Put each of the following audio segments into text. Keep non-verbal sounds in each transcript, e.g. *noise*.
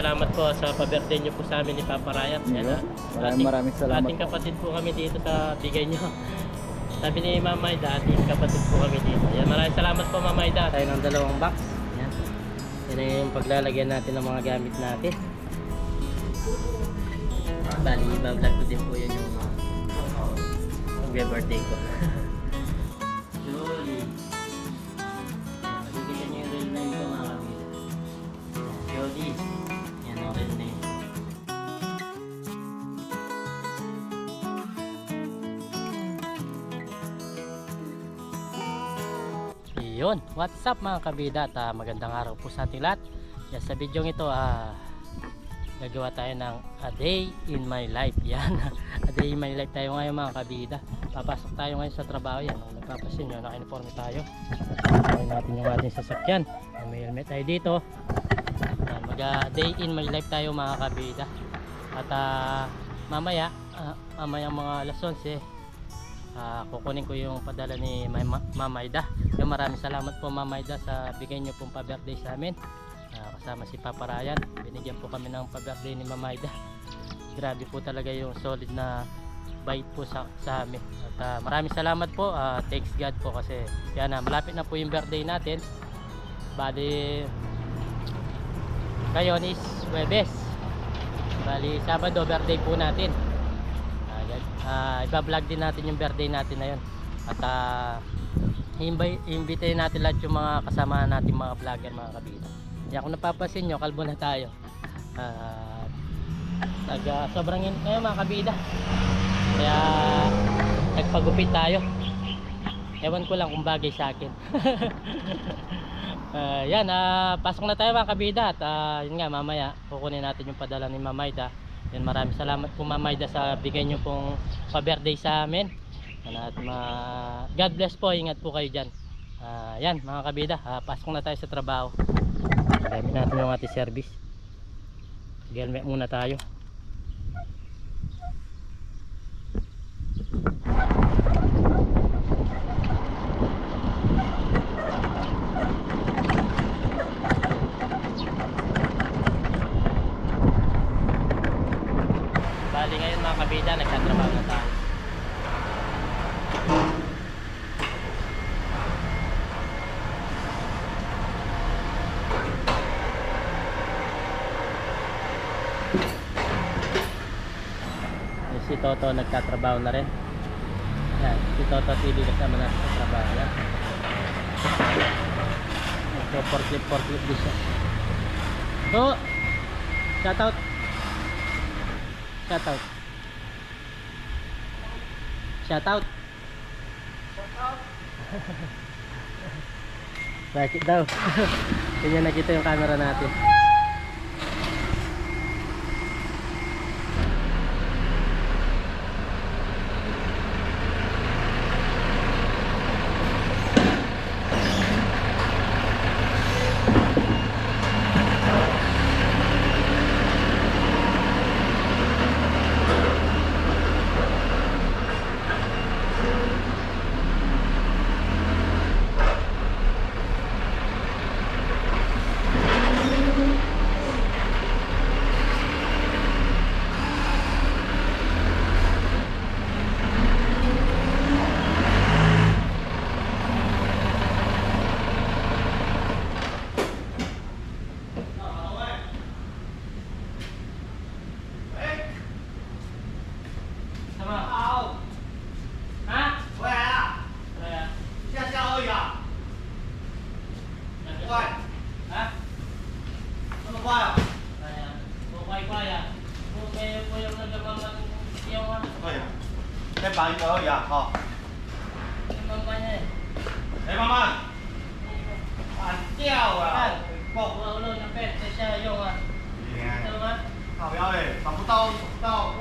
Salamat po sa pa-birthday niyo po sa amin ni Papa. Yan, ah. maraming Ating- maraming salamat Ating po. kapatid po kami dito sa bigay niyo. *laughs* Sabi ni Mama Ida, ating kapatid po kami dito. Yan, maraming salamat po Mama Ida. Tayo ng dalawang box. Yan. Yan yung paglalagyan natin ng mga gamit natin. Bali, iba-vlog ko din po yun yung mag-birthday ko. *laughs* Yun, what's up mga kabida at ah, magandang araw po sa ating lahat. Yan, sa video ito, ah, gagawa tayo ng a day in my life. *laughs* Yan, a day in my life tayo ngayon mga kabida. Papasok tayo ngayon sa trabaho. Yan, kung nagpapasin nyo, naka-uniforme tayo. Gawin natin yung ating sasakyan. Yan, May helmet tayo dito. Yan, mag a day in my life tayo mga kabida. At ah, mamaya, ah, mamaya mga alas 11, Ah, kukunin ko yung padala ni Mama, Mama Ida. Yung maraming salamat po Mama Ida sa bigay niyo pong pa-birthday sa amin. Ah, kasama si Papa Ryan. Binigyan po kami ng pa-birthday ni Mama Ida. Grabe po talaga yung solid na bait po sa, sa amin. At ah, maraming salamat po. Ah, thanks God po kasi yan na malapit na po yung birthday natin. Bali ngayon is Webes. Bali Sabado birthday po natin. Ayan. Ah, iba-vlog din natin yung birthday natin na yun. At uh, imbite natin lahat yung mga kasama natin mga vlogger mga kabila. Kaya kung napapasin nyo, kalbo na tayo. Ah, nag, ah, sobrang init ngayon mga kabida. Kaya nagpagupit tayo. Ewan ko lang kung bagay sa akin. *laughs* Ah, yan, ah, pasok na tayo mga kabida at ah, yun nga mamaya kukunin natin yung padala ni Mamayda. Yan, maraming salamat po Mamayda sa bigay niyo pong pa-birthday sa amin. At ma- God bless po, ingat po kayo dyan. Ah, yan mga kabida, ah, pasok na tayo sa trabaho. Gamit natin yung ating service. Helmet muna tayo. Bali kabida, nagtatrabaho na tayo. Si Toto nagtatrabaho na rin. Yan, si Toto TV kasama na sa trabaho. Yan. Nagpo-forklift, forklift din siya. To! Shoutout! Shoutout! Shoutout! Bakit daw? *laughs* Kanya nakita yung camera natin. 哎，不要不要慢慢用啊！可，先办一个，哈。哎，妈妈。掉啊！我我弄那边，接下来用啊。对呀。知？好哎，找不到，找不到。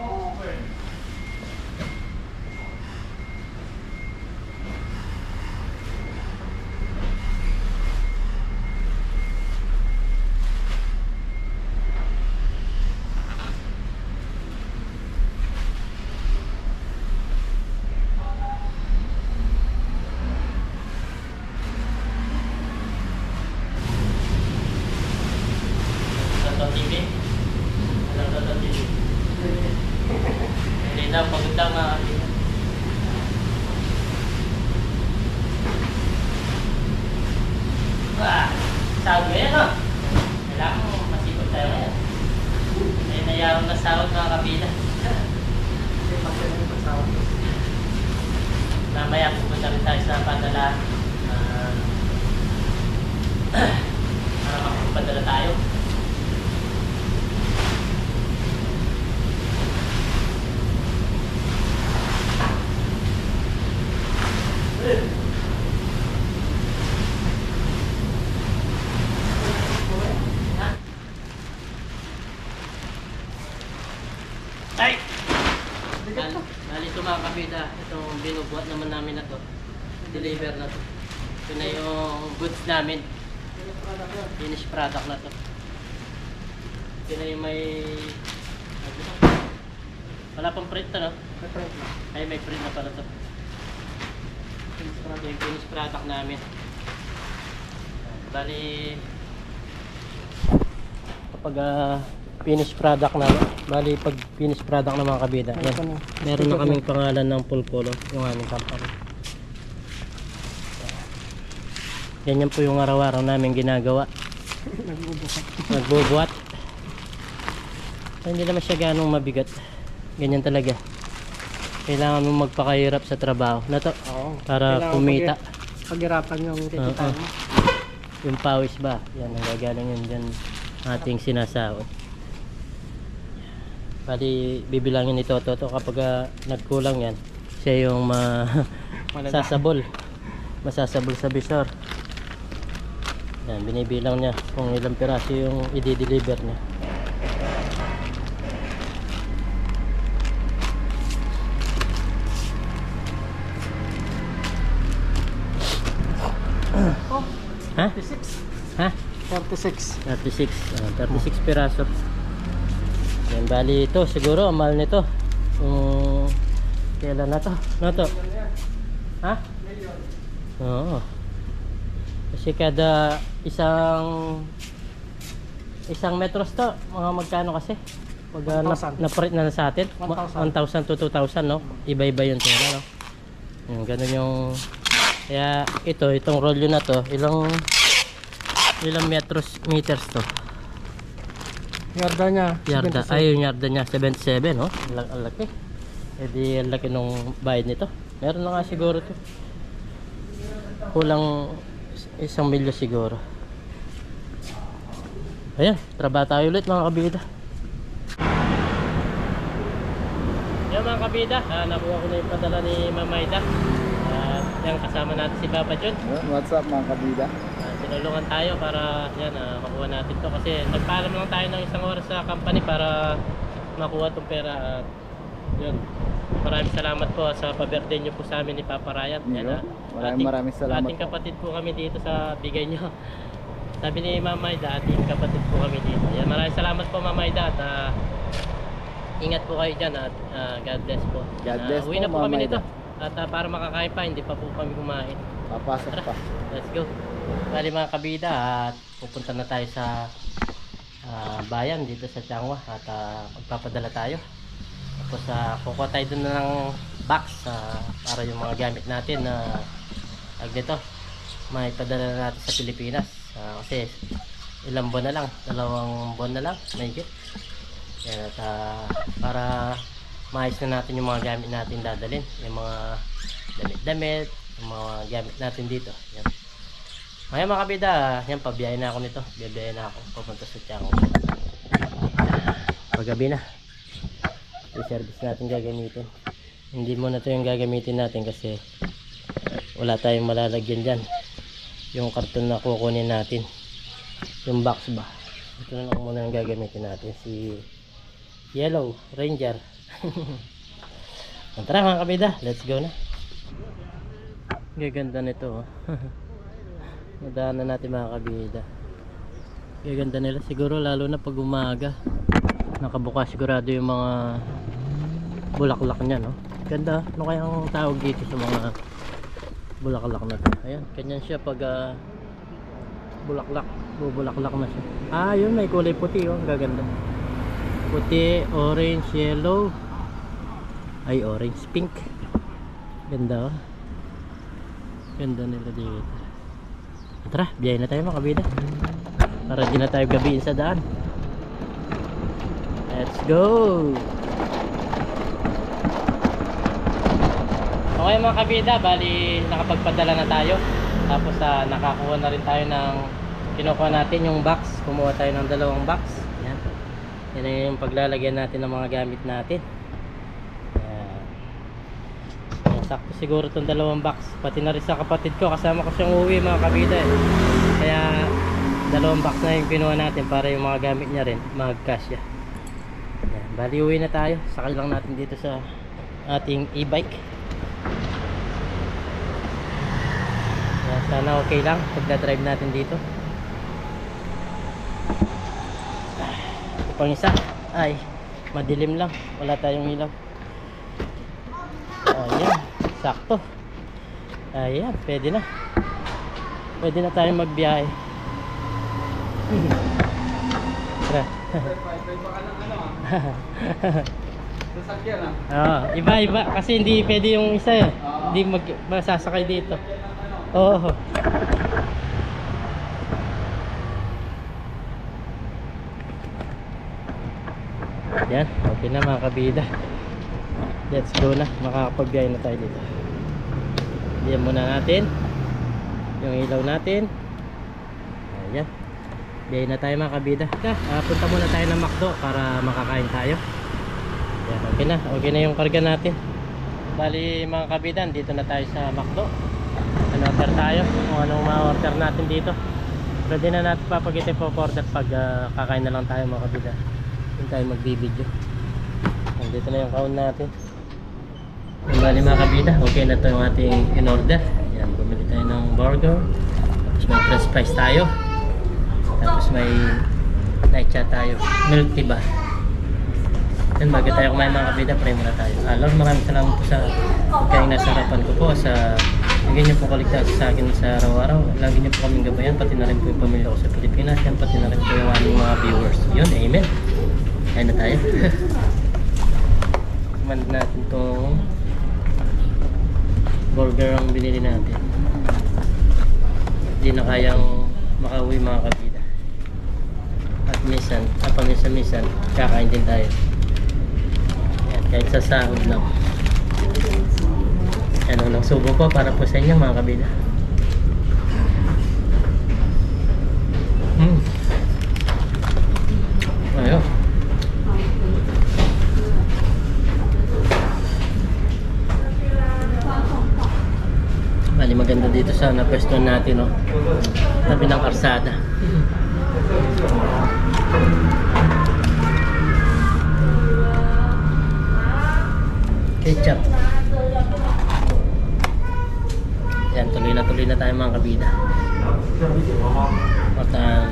Nayawang na sahod mga kabida. Mamaya pupunta rin tayo sa padala. ah, *clears throat* para makapagpadala tayo. Ha? Ay! Bal, bali ito mga kabida, itong binubuhat naman namin na to. Deliver na to. Ito na yung goods namin. Finished product na to. Ito na yung may... ano to? Wala pang print ano? Ay may print na pala to. Ito yung finished product namin. Bali... Kapag ah, finished product na, bali pag finished product ng mga kabida, yan. Meron na kaming pangalan ng full color, yung aming company. Ganyan po yung araw-araw namin ginagawa. Nagbubuhat. Ay, hindi naman siya ganong mabigat. Ganyan talaga. Kailangan mo magpakahirap sa trabaho. Na to, Oo. para Kailangan kumita. pag- Paghirapan yung kikitain Oo. mo. Yung pawis ba? Yan, ang gagaling yun dyan ating sinasahod. Bali, bibilangin ni Toto to kapag ah, nagkulang yan. Siya yung ma *laughs* sasabol. Masasabol sa bisor. Yan, binibilang niya kung ilang piraso yung i-deliver niya. Oh, Ha? 36. Ha? 36. 36. ah, 36 piraso. Yan, bali ito. Siguro, mahal nito. Kung kailan na to? Na to? Ha? Oo. Kasi kada isang isang metros to, mga magkano kasi? Pag uh, na, 1,000. na-print na sa atin, 1,000. 1,000 to 2,000, no? Iba-iba yung pera, no? Yung ganun yung... Kaya ito, itong rolyo na to, ilang ilang metros meters to? Yarda niya. Yarda. 76. Ay, yung yarda niya 77, no? Ang laki. Ang laki. E di, ang laki nung bayad nito. Meron na nga siguro to. Kulang isang milyo siguro. Ayan, trabaho tayo ulit mga kabida. Yan mga kabida, ah, nakuha ko na yung padala ni Mamayda. At yan kasama natin si Papa John. What's up mga kabida? Ah, tinulungan tayo para yan ah, makuha natin to kasi nagpaalam lang tayo ng isang oras sa company para makuha tong pera at yun maraming salamat po sa pa-birthday nyo po sa amin ni Papa Ryan Yo, ah. maraming Ating- maraming salamat ating po. kapatid po kami dito sa bigay nyo *laughs* sabi ni Mama Ida ating kapatid po kami dito yan, maraming salamat po Mama Ida at ah, ingat po kayo dyan at ah, God bless po God Ah, bless uwi po, na po kami Mama nito Ida. at ah, para makakain pa hindi pa po kami kumain Papasok pa. Let's go. Bali mga kabida at pupunta na tayo sa ah, bayan dito sa Changwa at ah, magpapadala tayo. Tapos uh, kukuha tayo dun ng box ah, para yung mga gamit natin na uh, nito may padala na natin sa Pilipinas. Ah, kasi ilang buwan na lang, dalawang buwan na lang, mahigit. Yan, at ah, para maayos na natin yung mga gamit natin dadalhin. Yung mga damit-damit, yung mga gamit natin dito. Yan. Ngayon mga kabida, yan, pabiyahe na ako nito. Biyahe na ako, papunta sa Tiangong. Paggabi na. I-service natin gagamitin. Hindi mo na to yung gagamitin natin kasi wala tayong malalagyan dyan. Yung karton na kukunin natin. Yung box ba. Ito na lang muna yung gagamitin natin. Si Yellow Ranger. *laughs* Tara mga kabida, let's go na. Gaganda nito oh. *laughs* Nadaanan natin mga kabida. Gaganda nila siguro lalo na pag umaga. Nakabukas sigurado yung mga bulaklak niya no. Ganda. Ano kayang tawag dito sa mga bulaklak na to? Ayan, ganyan siya pag ah, bulaklak. Bubulaklak na siya. Ah, yun may kulay puti oh. Ang Gaganda. Puti, orange, yellow. Ay, orange, pink. Ganda oh. Ganda nila dito. Tara, biyahe na tayo mga kabida. Para di na tayo gabiin sa daan. Let's go! Okay mga kabida, bali nakapagpadala na tayo. Tapos ah, nakakuha na rin tayo ng kinukuha natin yung box. Kumuha tayo ng dalawang box. Yan. Yan na yung paglalagyan natin ng mga gamit natin. Yan, sakto siguro itong dalawang box. Pati na rin sa kapatid ko. Kasama ko siyang uwi mga kabida. Eh. Kaya dalawang box na yung kinuha natin para yung mga gamit niya rin magkasya. Bali uwi na tayo. Sakay lang natin dito sa ating e-bike. Sana okay lang pagda-drive natin dito. Ito pang isa. Ay, madilim lang. Wala tayong ilaw. Ayan, sakto. Ayan, pwede na. Pwede na tayong magbiyahe. *laughs* Sasakyan ah. Iba iba kasi hindi pwede yung isa eh. Hindi mag masasakay dito. Oo. Yan, okay na mga kabida. Let's go na, makakapagbiyahe na tayo dito. Diyan muna natin yung ilaw natin. Ayan. Biyahe na tayo mga kabida. Ah, punta muna tayo ng McDo para makakain tayo. Yan, okay na. Okay na yung karga natin. Bali mga kabidan, dito na tayo sa McDo. Ano order tayo? Kung anong ma-order natin dito. Pwede na natin papagitay po order pag ah, kakain na lang tayo mga kabidan. Hindi tayo magbibideo. Nandito na yung count natin. Bali mga kabida, okay na to yung ating in-order. Yan, bumili tayo ng burger. Tapos french fries tayo. Tapos may night tayo. Milk tea ba? Yan, bago tayo kumain mga kabida, pray muna tayo. Ah, Lord, maraming salamat po sa kayong nasa ko po. Sa, lagyan niyo po kaligtas sa akin sa araw-araw. Lagi niyo po kaming gabayan, pati na rin po yung pamilya ko sa Pilipinas. Yan, pati na rin po yung aming mga viewers. Yun, amen. Kain na tayo. *laughs* Kumain natin itong burger ang binili natin. Hindi na kayang makauwi mga kabida. Minsan, ah, paminsan-minsan, kakain din tayo. Yan, kahit sa sahod lang. Yan, unang subo ko para po sa inyo mga kabida. Hmm. Ayun. Bali maganda dito sa napwesto natin, no? Tabi ng karsada. Ketchup. Yan, tuloy na tuloy na tayo mga kabida. At ah,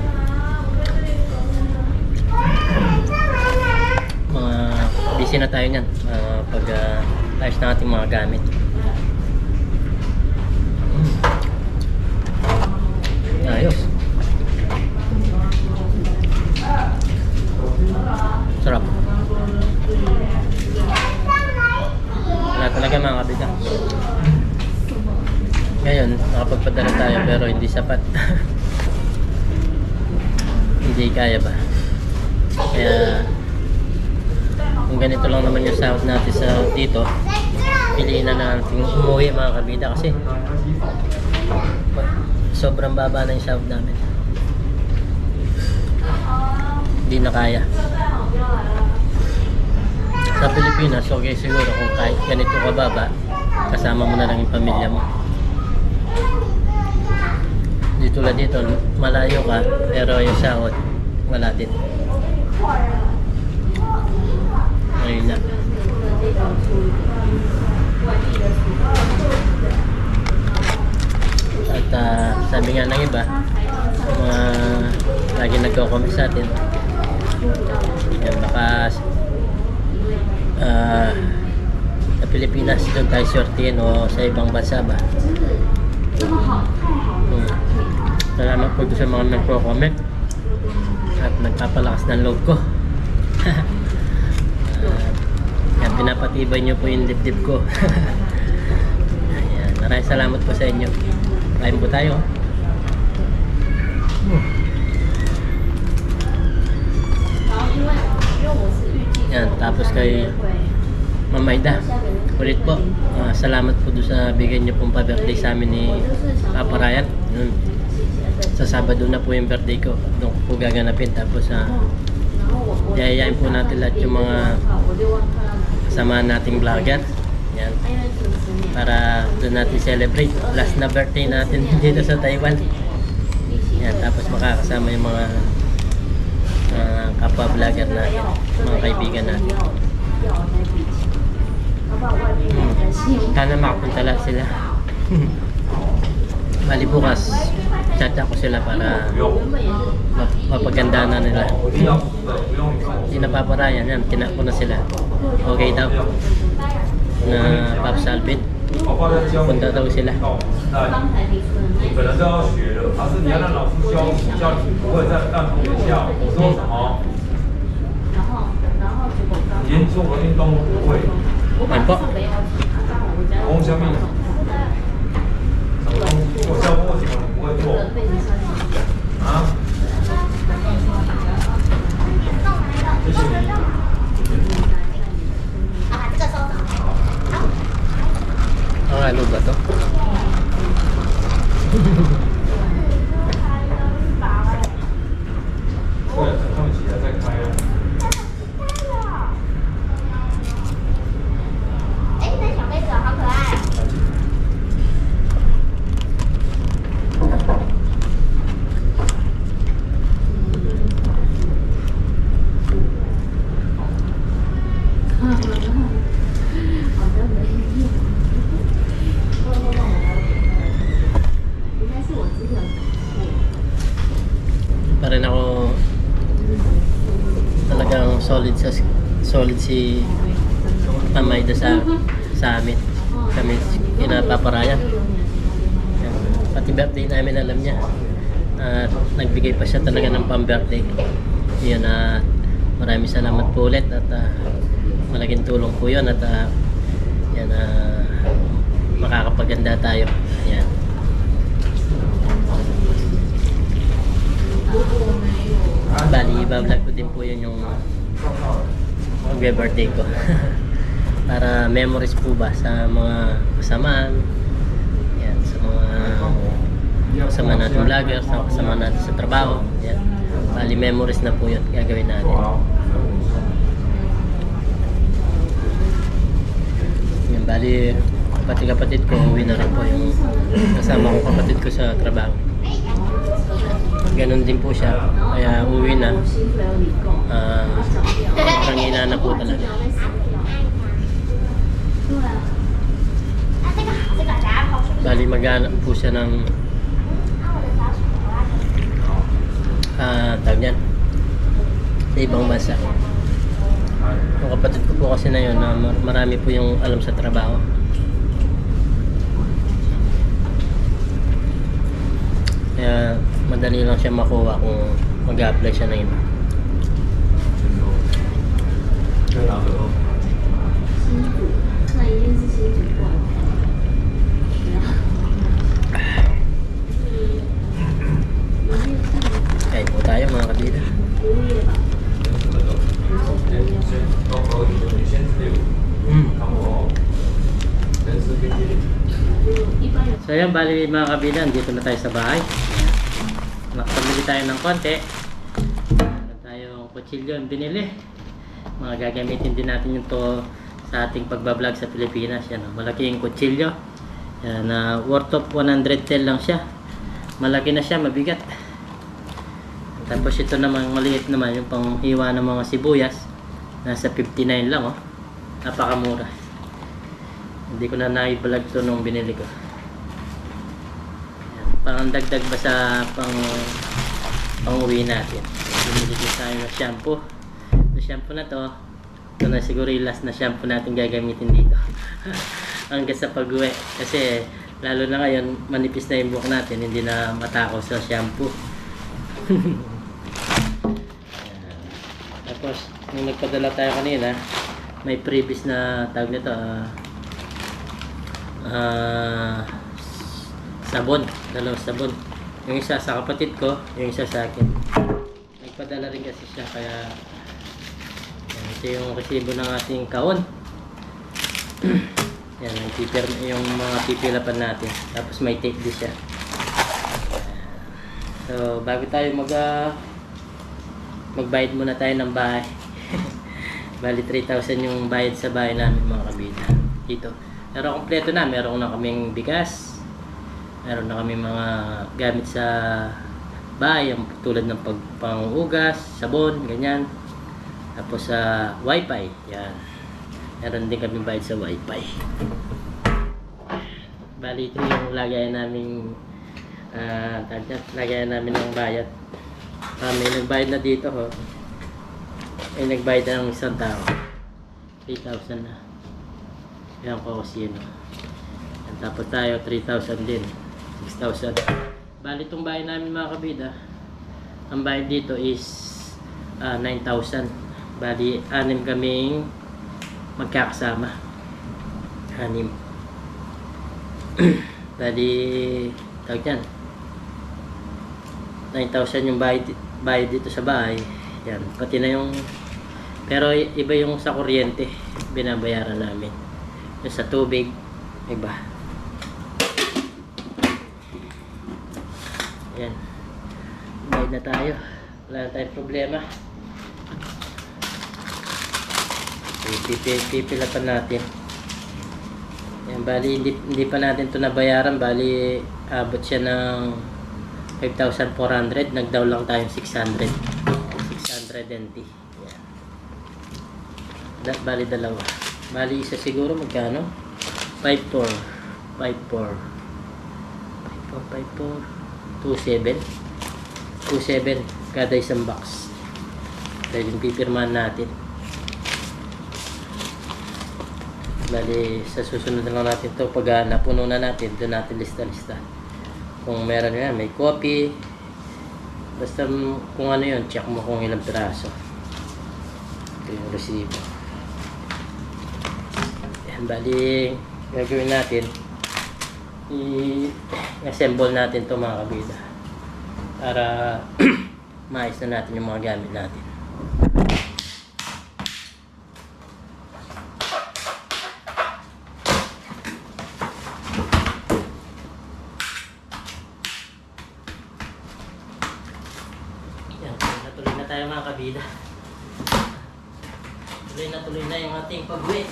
mga busy na tayo niyan ah, pag uh, ayos na ating mga gamit. Ayos. Sarap. Wala talaga mga kabida. Ngayon, nakapagpadala tayo pero hindi sapat. *laughs* hindi kaya ba? Kaya kung ganito lang naman yung sahod natin sa dito, piliin na natin umuwi mga kabida kasi sobrang baba na yung sahod namin. Hindi na kaya. Sa Pilipinas, okay siguro kung kahit ganito kababa, kasama mo na lang yung pamilya mo. Di tulad dito, malayo ka, pero yung sahod, wala din. Ayun na. At ah, sabi nga ng iba, mga lagi nagko-comment sa atin, yan baka ah, sa Pilipinas doon tayo sortihin o sa ibang bansa ba? Hmm. Salamat po sa mga nagko-comment at nagpapalakas ng loob ko. *laughs* At yan, pinapatibay niyo po yung dibdib ko. *laughs* Ayan, maraming salamat po sa inyo. Kain po tayo. Yan, tapos kay Mamayda. Ulit po. ah, salamat po doon sa bigay niyo pong pa-birthday sa amin ni Papa Ryan. Yun. Sa Sabado na po yung birthday ko. Doon ko po gaganapin. Tapos sa yayayain po natin lahat yung mga kasama nating vlogger. Yan. Para doon natin celebrate. Last na birthday natin *laughs* dito sa Taiwan. Yan. Tapos makakasama yung mga ah, kapwa vlogger natin. Mga kaibigan natin. Hmm. Sana makapunta lahat sila. *laughs* Bali bukas, chat ko sila para map- mapaganda na nila. Hindi napaparayan yan, tinako na sila. Okay daw. Na Pops Alvin, punta daw sila. 你本来都要学的，而是你要让老师教教你不会再让同学笑。我说什么？连做个运动都不会，Yan po. 攻下面什么？我教过什么你不会做？啊？谢谢你。Ang ano ba to? 对，Ха-ха-ха. *laughs* si Pamayda sa sa amin. Kami pinapaparayan. Yan. Pati birthday namin alam niya. At nagbigay pa siya talaga ng pang-birthday. Yun at maraming salamat po ulit at ah, malaking tulong po yun at ah, yan ah, makakapaganda tayo. Yan. Bali, iba-vlog ko din po yun yung mag-birthday ko. *laughs* Para memories po ba sa mga kasamaan. Yan, sa mga kasama natin vlogger, sa kasama natin sa trabaho. Yan. Bali, memories na po yun gagawin natin. Yan, bali, pati kapatid ko, uwi na rin po yung kasama kong kapatid ko sa trabaho ganun din po siya. Kaya uwi na. Ah, uh, Pangina na po talaga. Bali maghanap po siya ng uh, tawag niyan sa ibang bansa. Yung kapatid ko po kasi na yun, uh, marami po yung alam sa trabaho. Kaya madali lang siya makuha kung mag-apply siya ng iba. Kahit po tayo mga kabida. Hmm. So yan, bali mga kabila, dito na tayo sa bahay. Nakapamili tayo ng konti. Meron tayong kutsilyo yung binili. Mga gagamitin din natin yung to sa ating pagbablog sa Pilipinas. Yan, malaking kutsilyo. Yan, na worth of 110 lang siya. Malaki na siya, mabigat. Tapos ito naman, maliit naman, yung pang hiwa ng mga sibuyas. Nasa 59 lang, oh. Napakamura. Hindi ko na naibalag to nung binili ko. Yan. Pang dagdag ba sa pang pang uwi natin. Bumili din tayo ng shampoo. Yung shampoo na to, ito na siguro yung last na shampoo natin gagamitin dito. *laughs* Hanggang sa pag-uwi. Kasi Lalo na ngayon, manipis na yung buhok natin, hindi na matakaw sa shampoo. *laughs* Tapos, nung nagpadala tayo kanina, may previous na tawag nito, ah, ah, sabon, dalawang sabon. Yung isa sa kapatid ko, yung isa sa akin. Nagpadala rin kasi siya, kaya ito yung resibo ng ating kaon. *clears throat* Yan, yung, pipir, yung mga pipilapan natin. Tapos may tape din siya. So, bago tayo mag ah, magbayad muna tayo ng bahay. *laughs* Bali 3,000 yung bayad sa bahay namin mga kabida. Dito. Pero kompleto na. Meron na kaming bigas. Meron na kami mga gamit sa bahay. Tulad ng pagpangugas, sabon, ganyan. Tapos sa wifi. Yan. Meron din kami bayad sa wifi. Bali ito yung lagayan naming ah tawag dyan, lagayan namin ng bayad. Ah, may nagbayad na dito ho. May nagbayad na ng isang tao. 3,000 na. Yan ko kasi yun. oh. Yan, tapos tayo 3,000 din. 6,000. Bali itong bayad namin mga kabida. Ang bayad dito is ah, 9,000. Bali, anim kaming magkakasama. Anim. *clears throat* Bali, tawag yan. 9,000 yung bayad, bayad dito sa bahay. Yan. Pati na yung... Pero iba yung sa kuryente. Binabayaran namin. Yung sa tubig, iba. Yan. Bayad na tayo. Wala na tayong problema. Pipil, pipila pa natin. Yan, bali hindi, hindi pa natin to nabayaran. Bali abot siya ng 5,400. Nagdaw lang tayong 600. 620. Yan. Da, bali dalawa. Bali isa siguro magkano? 5,4. 5,4. 5,4. 5,4. 2,7. 2,7 kada isang box. Dahil yung pipirmahan natin. Bali, sa susunod na lang natin to pag uh, napuno na natin, doon natin lista-lista. Kung meron yan, may copy. Basta mm, kung ano yun, check mo kung ilang piraso. Ito yung resibo. Yan, bali, gagawin natin. I-assemble natin to mga kabida. Para *clears throat* maayos na natin yung mga gamit natin. Yan, tuloy na tuloy na tayo mga kabida. Tuloy na tuloy na yung ating pag-uwi.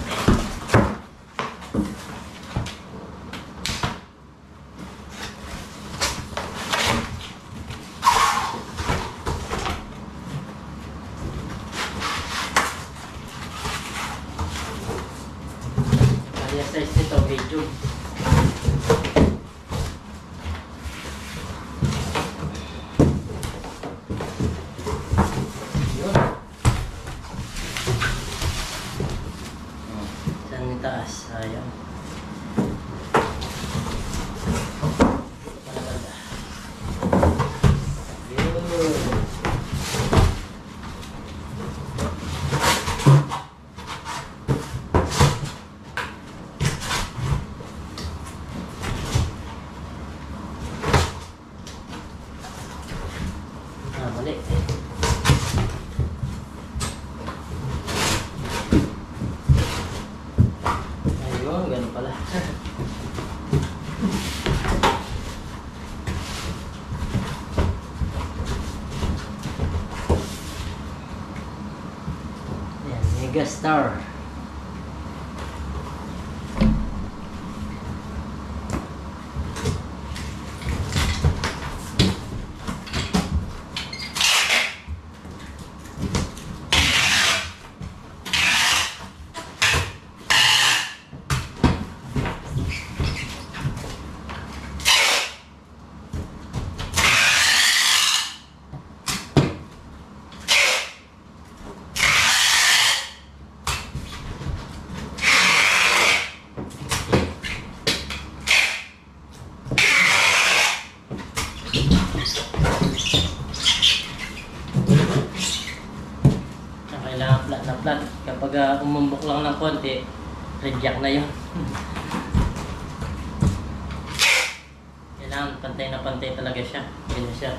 Kaya size nito, medium. guest star. Pantay na pantay talaga siya. Ganyan siya.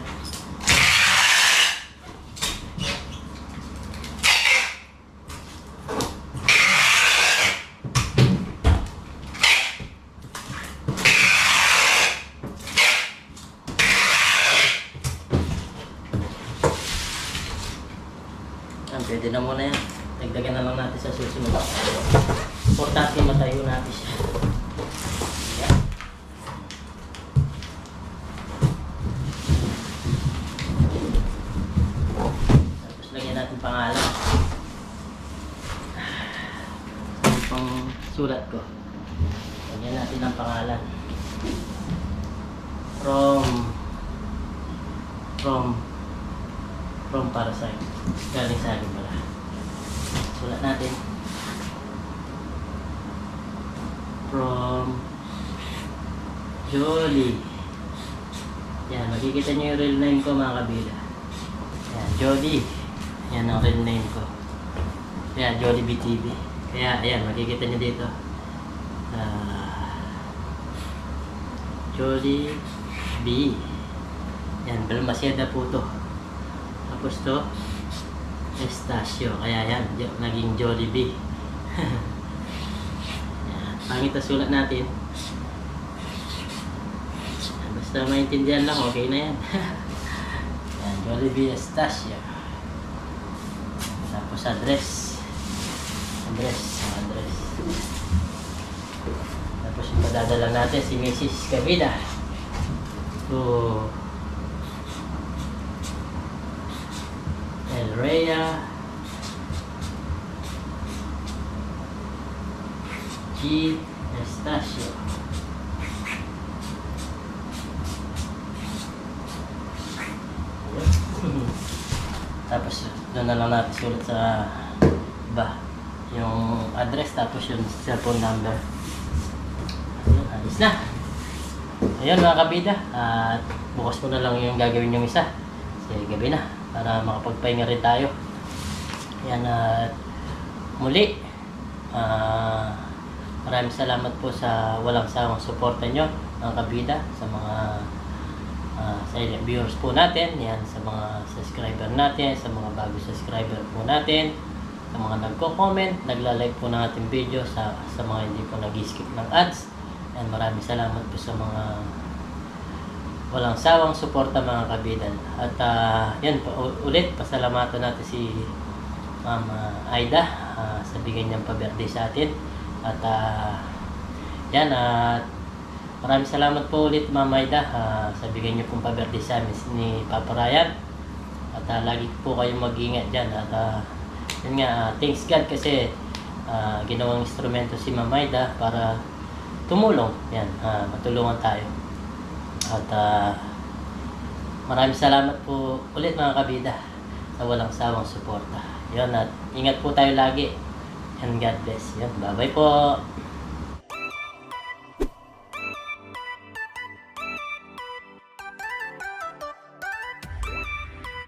Yan, pwede na muna yan. Dagdagan na lang natin sa susunod. Importante matayo natin siya. Yan. Tapos lagyan natin pangalan. Saan pang sulat ko? Lagyan natin ang pangalan. From from from para sa akin pala. Sulat natin. From Jolly. Yan, makikita niyo yung real name ko mga kabila. Yan, Jolly. Yan ang real name ko. Yan, Jolly BTV. Kaya, ayan, makikita niyo dito. Ah, Jolly B. Yan, Balmaceda po to. Tapos to, Estacio. Kaya yan, naging Jollibee. *laughs* pangit na sulat natin. Basta maintindihan lang, okay na yan. *laughs* yan, Jollibee Estacio. Tapos address. Address, address. Tapos yung natin si Mrs. Cavida. To Rhea. G. Estacio. *laughs* Tapos doon na lang natin sulat sa ba yung address tapos yung cellphone number. Ayun, alis na. Ayun mga kabida at bukas ko na lang yung gagawin yung isa. Kasi gabi na para makapagpahinga rin tayo. Yan at muli ah maraming salamat po sa walang sawang suporta nyo mga kabida sa mga ah, silent viewers po natin yan sa mga subscriber natin sa mga bago subscriber po natin sa mga nagko-comment nagla-like po ng ating video sa sa mga hindi po nag-skip ng ads. Yan maraming salamat po sa mga walang sawang suporta mga kabidan. At ah, yan ulit pasalamatan natin si Mama Aida ah, sa bigay niyang paberde sa atin. At ah, yan at maraming salamat po ulit Mama Aida ah, sa bigay niyo pong paberde sa amin ni Papa Ryan. At ah, lagi po kayong mag-ingat dyan. At ah, yun nga, ah, thanks God kasi ah, ginawang instrumento si Mama Aida para tumulong. Yan, ah, matulungan tayo. At ah, maraming salamat po ulit mga kabida sa walang sawang suporta. Yun at ingat po tayo lagi. And God bless. Yun, bye-bye po.